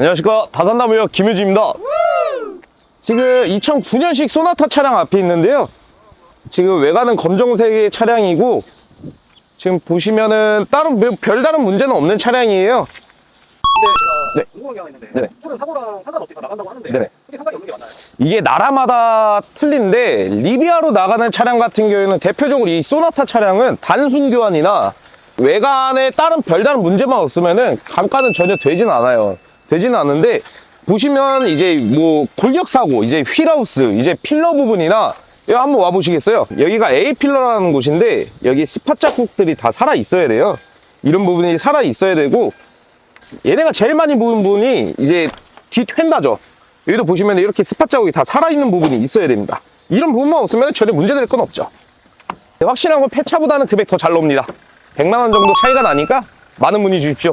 안녕하십니까 다산나무역 김유지입니다 지금 2009년식 소나타 차량 앞에 있는데요 지금 외관은 검정색의 차량이고 지금 보시면은 다른 별- 별다른 문제는 없는 차량이에요 네. 궁금한 게 하나 있는데. 수출은 사고랑 상관없이 다 나간다고 하는데 네네. 그게 상관이 없는 게 맞나요? 이게 나라마다 틀린데 리비아로 나가는 차량 같은 경우에는 대표적으로 이 소나타 차량은 단순 교환이나 외관에 다른 별다른 문제만 없으면은 감가는 전혀 되진 않아요. 되지는 않는데 보시면 이제 뭐 골격 사고, 이제 휠하우스, 이제 필러 부분이나 여기 한번 와 보시겠어요? 여기가 A 필러라는 곳인데 여기 스팟 자국들이 다 살아 있어야 돼요. 이런 부분이 살아 있어야 되고 얘네가 제일 많이 보는 부분이 이제 뒤 휜다죠. 여기도 보시면 이렇게 스팟 자국이 다 살아있는 부분이 있어야 됩니다. 이런 부분만 없으면 전혀 문제될 건 없죠. 확실한 건 폐차보다는 금액 더 잘 나옵니다. 100만 원 정도 차이가 나니까 많은 문의 주십시오.